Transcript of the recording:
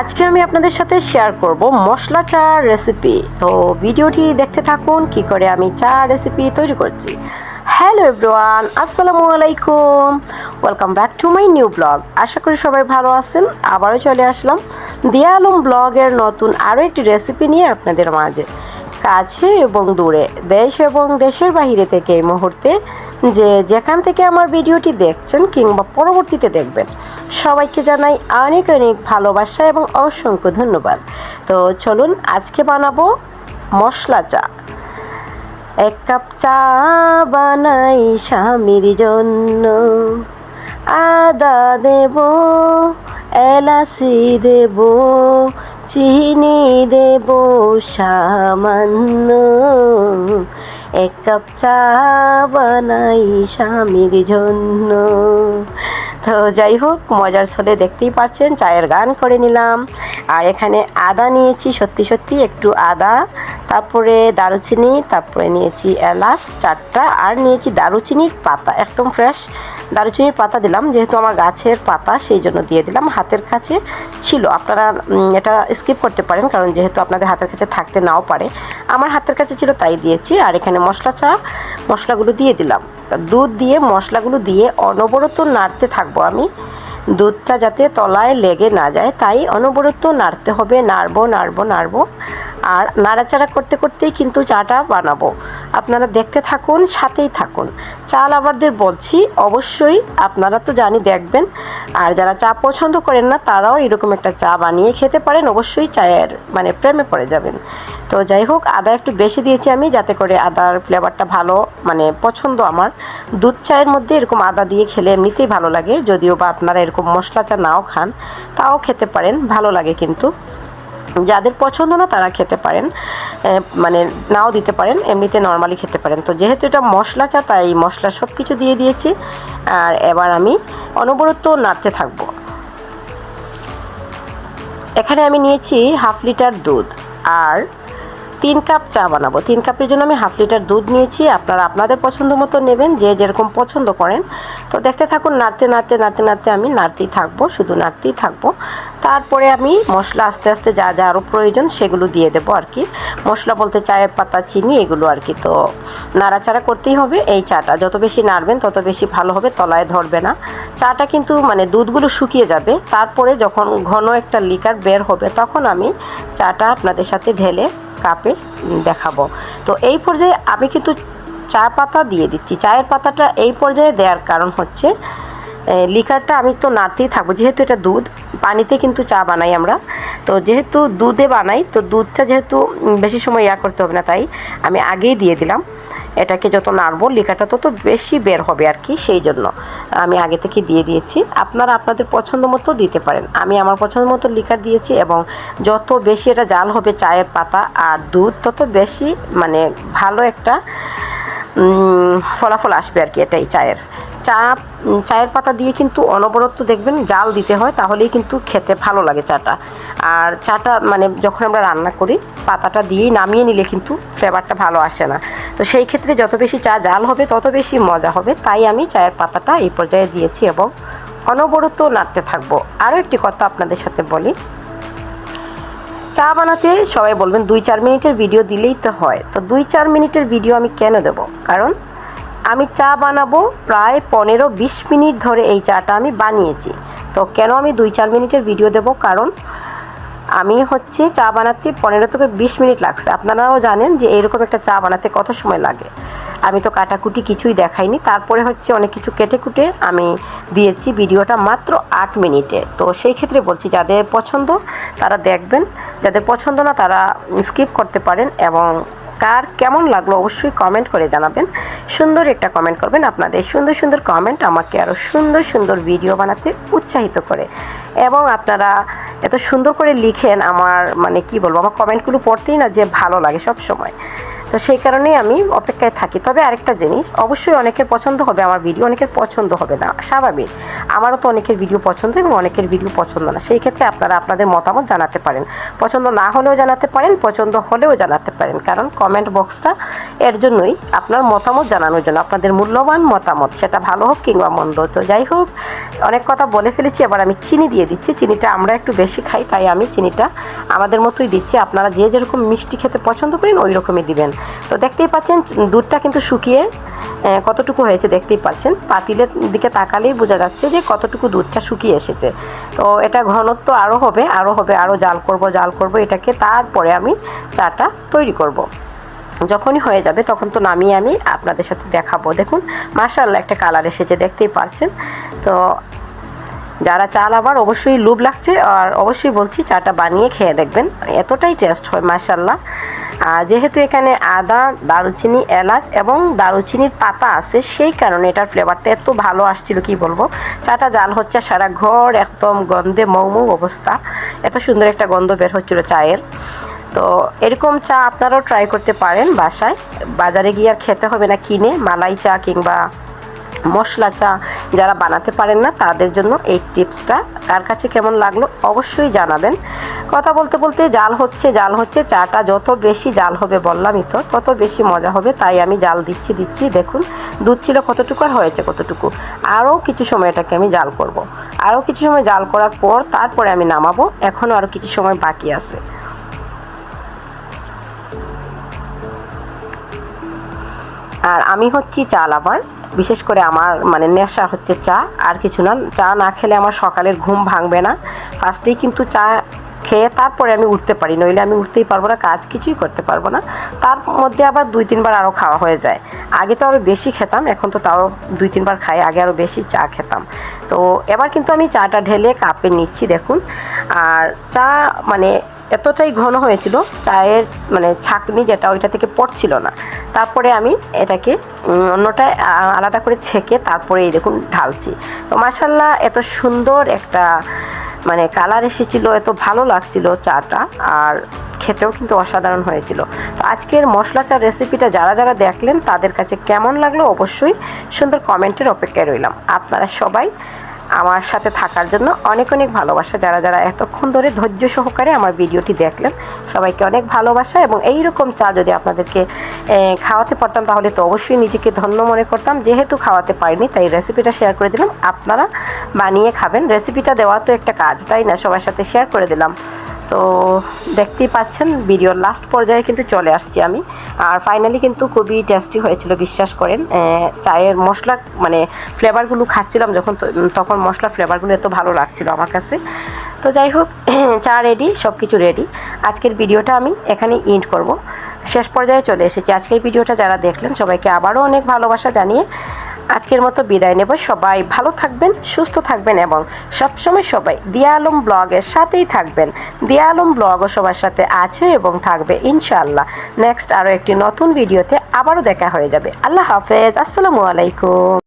আজকে আমি আপনাদের সাথে শেয়ার করব মশলা চা রেসিপি তো ভিডিওটি দেখতে থাকুন, কি করে আমি চা রেসিপি তৈরি করছি। হ্যালো এভরিওয়ান আসসালামু আলাইকুম। Welcome back to my new blog আশা করি সবাই ভালো আছেন। আবারও চলে আসলাম দিয়া আলম ব্লগের নতুন আরও একটি রেসিপি নিয়ে আপনাদের মাঝে। কাছে এবং দূরে, দেশ এবং দেশের বাহিরে থেকে এই মুহূর্তে যে যেখান থেকে আমার ভিডিওটি দেখছেন কিংবা পরবর্তীতে দেখবেন সবাইকে জানাই অনেক অনেক ভালোবাসা এবং অসংখ্য ধন্যবাদ। তো চলুন আজকে বানাবো মশলা চা। এক কাপ চা বানাই স্বামীর জন্য। আদা দেব, এলাচি দেব, চিনি দেব সামান্য। এক কাপ চা বানাই স্বামীর জন্য। তো যাই হোক, মজার ছলে দেখতেই পাচ্ছেন চায়ের গান করে নিলাম। আর এখানে আদা নিয়েছি, সত্যি সত্যি একটু আদা। তারপরে দারুচিনি, তারপরে নিয়েছি এলাচ চারটা, আর নিয়েছি দারুচিনির পাতা, একদম ফ্রেশ দারুচিনির পাতা দিলাম, যেহেতু আমার গাছের পাতা, সেই জন্য দিয়ে দিলাম। হাতের কাছে ছিল। আপনারা এটা স্কিপ করতে পারেন, কারণ যেহেতু আপনাদের হাতের কাছে থাকতে নাও পারে। আমার হাতের কাছে ছিল তাই দিয়েছি। আর এখানে মশলা চা, মশলাগুলো দিয়ে দিলাম। দুধ দিয়ে, মশলাগুলো দিয়ে অনবরত নাড়তে থাকব আমি। দুধটা যাতে তলায় লেগে না যায়, তাই অনবরত নাড়তে হবে। নাড়বো নাড়বো নাড়বো। আর নাড়াচাড়া করতে করতেই কিন্তু চাটা বানাবো। আপনারা দেখতে থাকুন, সাথেই থাকুন। চা লাভারদের বলছি, অবশ্যই আপনারা তো জানি দেখবেন। আর যারা চা পছন্দ করেন না, তারাও এরকম একটা চা বানিয়ে খেতে পারেন। অবশ্যই চায়ের মানে প্রেমে পড়ে যাবেন। তো যাই হোক, আদা একটু বেশি দিয়েছি আমি যাতে করে আদার ফ্লেভারটা ভালো মানে পছন্দ আমার। দুধ চায়ের মধ্যে এরকম আদা দিয়ে খেলে এমনিতেই ভালো লাগে। যদিও বা আপনারা এরকম মশলা চা নাও খান, তাও খেতে পারেন, ভালো লাগে কিন্তু। যাদের পছন্দ না, তারা খেতে পারেন। মানে নাও দিতে পারেন, এমনিতে নর্মালি খেতে পারেন। তো যেহেতু এটা মশলা চা, তাই মশলা সব কিছু দিয়ে দিয়েছি। আর এবার আমি অনবরত নাড়তে থাকব। এখানে আমি নিয়েছি হাফ লিটার দুধ। আর তিন কাপ চা বানাবো। তিন কাপের জন্য আমি হাফ লিটার দুধ নিয়েছি। আপনারা আপনাদের পছন্দ মতো নেবেন, যে যেরকম পছন্দ করেন। তো দেখতে থাকুন, নাড়তে নাড়তে নাড়তে নাড়তে আমি নাড়তেই থাকব, শুধু নাড়তেই থাকব। তারপরে আমি মশলা আস্তে আস্তে যা যা আরও প্রয়োজন সেগুলো দিয়ে দেবো আর কি। মশলা বলতে চায়ের পাতা, চিনি, এগুলো আর কি। তো নাড়াচাড়া করতেই হবে এই চাটা। যত বেশি নাড়বেন, তত বেশি ভালো হবে, তলায় ধরবে না। চাটা কিন্তু মানে দুধগুলো শুকিয়ে যাবে। তারপরে যখন ঘন একটা লিকার বের হবে, তখন আমি চাটা আপনাদের সাথে ঢেলে কাপে দেখাবো। তো এই পর্যায়ে আমি কিন্তু চা পাতা দিয়ে দিচ্ছি। চায়ের পাতাটা এই পর্যায়ে দেওয়ার কারণ হচ্ছে লিকারটা আমি তো নাড়তেই থাকব, যেহেতু এটা দুধ, পানিতে কিন্তু চা বানাই আমরা। তো যেহেতু দুধে বানাই, তো দুধটা যেহেতু বেশি সময় ইয়া করতে হবে না তাই আমি আগেই দিয়ে দিলাম। এটাকে যত নাড়বো, লিকারটা তত বেশি বের হবে আর কি, সেই জন্য আমি আগে থেকে দিয়ে দিয়েছি। আপনারা আপনাদের পছন্দ মতো দিতে পারেন। আমি আমার পছন্দ মতো লিকার দিয়েছি এবং যত বেশি এটা জাল হবে চায়ের পাতা আর দুধ, তত বেশি মানে ভালো একটা ফলাফল আসবে আর কি এটাই চায়ের। চা চায়ের পাতা দিয়ে কিন্তু অনবরত দেখবেন জাল দিতে হয়, তাহলেই কিন্তু খেতে ভালো লাগে চাটা। আর চাটা মানে যখন আমরা রান্না করি, পাতাটা দিয়েই নামিয়ে নিলে কিন্তু ফ্লেভারটা ভালো আসে না। তো সেই ক্ষেত্রে যত বেশি চা জাল হবে, তত বেশি মজা হবে। তাই আমি চায়ের পাতাটা এই পর্যায়ে দিয়েছি এবং অনবরত নাড়তে থাকব। আরও একটি কথা আপনাদের সাথে বলি চা বানাতে সবাই বলবেন দুই চার মিনিটের ভিডিও দিলেই তো হয়। তো দুই চার মিনিটের ভিডিও আমি কেন দেব? কারণ আমি চা বানাবো প্রায় পনেরো বিশ মিনিট ধরে এই চাটা আমি বানিয়েছি। তো কেন আমি দুই চার মিনিটের ভিডিও দেব? কারণ আমি হচ্ছে চা বানাতে পনেরো থেকে বিশ মিনিট লাগছে। আপনারাও জানেন যে এরকম একটা চা বানাতে কত সময় লাগে। আমি তো কাটাকুটি কিছুই দেখাইনি। তারপরে হচ্ছে অনেক কিছু কেটে কুটে আমি দিয়েছি ভিডিওটা মাত্র আট মিনিটে। তো সেই ক্ষেত্রে বলছি, যাদের পছন্দ তারা দেখবেন, যাদের পছন্দ না তারা স্কিপ করতে পারেন এবং কার কেমন লাগল অবশ্যই কমেন্ট করে জানাবেন। সুন্দর একটা কমেন্ট করবেন আপনাদের। সুন্দর সুন্দর কমেন্ট আমাকে আরও সুন্দর সুন্দর ভিডিও বানাতে উৎসাহিত করে। এবং আপনারা এত সুন্দর করে লিখেন আমার মানে কি বলব, আমার কমেন্টগুলো পড়তেই না যে ভালো লাগে সব সময় তো সেই কারণেই আমি অপেক্ষায় থাকি। তবে আরেকটা জিনিস, অবশ্যই অনেকের পছন্দ হবে আমার ভিডিও, অনেকের পছন্দ হবে না। স্বাভাবিক, আমারও তো অনেকের ভিডিও পছন্দ এবং অনেকের ভিডিও পছন্দ না। সেই ক্ষেত্রে আপনারা আপনাদের মতামত জানাতে পারেন। পছন্দ না হলেও জানাতে পারেন, পছন্দ হলেও জানাতে পারেন। কারণ কমেন্ট বক্সটা এর জন্যই আপনার মতামত জানানোর জন্য, আপনাদের মূল্যবান মতামত, সেটা ভালো হোক কিংবা মন্দ। তো যাই হোক, অনেক কথা বলে ফেলেছি, এবার আমি চিনি দিয়ে দিচ্ছি। চিনিটা আমরা একটু বেশি খাই, তাই আমি চিনিটা আমাদের মতোই দিচ্ছি। আপনারা যে যেরকম মিষ্টি খেতে পছন্দ করেন, ওই রকমই দিবেন। তো দেখতেই পাচ্ছেন, দুধটা কিন্তু শুকিয়ে কতটুকু হয়েছে দেখতেই পাচ্ছেন। পাতিলের দিকে তাকালেই বোঝা যাচ্ছে যে কতটুকু দুধটা শুকিয়ে এসেছে। তো এটা ঘনত্ব আরও হবে আরও হবে, আরও জাল করব জাল করব, এটাকে তারপরে আমি চাটা তৈরি করব। যখনই হয়ে যাবে তখন তো নামিয়ে আমি আপনাদের সাথে দেখাবো। দেখুন মার্শাল্লাহ একটা কালার এসেছে, দেখতেই পাচ্ছেন। তো যারা চা আবার অবশ্যই লুব লাগছে, আর অবশ্যই বলছি চাটা বানিয়ে খেয়ে দেখবেন, এতটাই টেস্ট হয় মার্শাল্লাহ যেহেতু এখানে আদা, দারুচিনি, এলাচ এবং দারুচিনির পাতা আছে, সেই কারণে এটার ফ্লেভারটা এত ভালো আসছিল, কি বলব? চাটা জাল হচ্ছে সারা ঘর, একদম গন্ধে মৌ মৌ অবস্থা। এত সুন্দর একটা গন্ধ বের হচ্ছিল চায়ের। তো এরকম চা আপনারাও ট্রাই করতে পারেন বাসায়। বাজারে গিয়ে আর খেতে হবে না কিনে মালাই চা কিংবা মশলা চা যারা বানাতে পারেন না, তাদের জন্য এই টিপসটা। কার কাছে কেমন লাগল অবশ্যই জানাবেন। কথা বলতে বলতে জাল হচ্ছে জাল হচ্ছে, চাটা যত বেশি জাল হবে বললামই তো, তত বেশি মজা হবে, তাই আমি জাল দিচ্ছি দিচ্ছি। দেখুন, দুধ ছিল কতটুকু আর হয়েছে কতটুকু। আরও কিছু সময় এটাকে আমি জাল করব। আরও কিছু সময় জাল করার পর তারপরে আমি নামাবো। এখনও আরও কিছু সময় বাকি আছে। আর আমি হচ্ছি চা লাভার। বিশেষ করে আমার মানে নেশা হচ্ছে চা, আর কিছু না। চা না খেলে আমার সকালের ঘুম ভাঙবে না। ফার্স্টেই কিন্তু চা খেয়ে তারপরে আমি উঠতে পারি নইলে আমি উঠতেই পারব না কাজ কিছুই করতে পারব না। তার মধ্যে আবার দুই তিনবার আরও খাওয়া হয়ে যায়। আগে তো আরও বেশি খেতাম এখন তো তাও দুই তিনবার খাই আগে আরও বেশি চা খেতাম। তো এবার কিন্তু আমি চাটা ঢেলে কাপে নিচ্ছি দেখুন। আর চা মানে এতটাই ঘন হয়েছিল চায়ের মানে ছাকনি যেটা ওইটা থেকে পড়ছিল না। তারপরে আমি এটাকে উম, অন্যটায় আলাদা করে ছেঁকে তারপরে এই দেখুন ঢালছি। তো মাসাল্লাহ এত সুন্দর একটা মানে কালার এসেছিল, এত ভালো লাগছিল চাটা আর খেতেও কিন্তু অসাধারণ হয়েছিল। তো আজকের মশলা চা রেসিপিটা যারা যারা দেখলেন, তাদের কাছে কেমন লাগল অবশ্যই সুন্দর কমেন্টের অপেক্ষায় রইলাম। আপনারা সবাই আমার সাথে থাকার জন্য অনেক অনেক ভালোবাসা। যারা যারা এতক্ষণ ধরে ধৈর্য সহকারে আমার ভিডিওটি দেখলেন, সবাইকে অনেক ভালোবাসা এবং এই রকম চা যদি আপনাদেরকে খাওয়াতে পারতাম তাহলে তো অবশ্যই নিজেকে ধন্য মনে করতাম। যেহেতু খাওয়াতে পারিনি, তাই রেসিপিটা শেয়ার করে দিলাম। আপনারা বানিয়ে খাবেন। রেসিপিটা দেওয়া তো একটা কাজ, তাই না? সবার সাথে শেয়ার করে দিলাম। তো দেখতেই পাচ্ছেন, ভিডিওর লাস্ট পর্যায়ে কিন্তু চলে আসছি আমি। আর ফাইনালি কিন্তু খুবই টেস্টি হয়েছিল, বিশ্বাস করেন। চায়ের মশলা মানে ফ্লেভারগুলো খাচ্ছিলাম যখন তো- তখন মশলা ফ্লেভারগুলো এত ভালো লাগছিল আমার কাছে। তো যাই হোক, চা রেডি সব কিছু রেডি আজকের ভিডিওটা আমি এখানে ইন্ড করব। শেষ পর্যায়ে চলে এসেছি। আজকের ভিডিওটা যারা দেখলেন, সবাইকে আবারও অনেক ভালোবাসা জানিয়ে আজকের মতো বিদায় নেব। সবাই ভালো থাকবেন, সুস্থ থাকবেন এবং সবসময় সবাই দিয়া আলম ব্লগের সাথেই থাকবেন। দিয়া আলম ব্লগও সবার সাথে আছে এবং থাকবে, ইনশাআল্লাহ। নেক্সট আরও একটি নতুন ভিডিওতে আবারও দেখা হয়ে যাবে। আল্লাহ হাফেজ। আসসালামু আলাইকুম।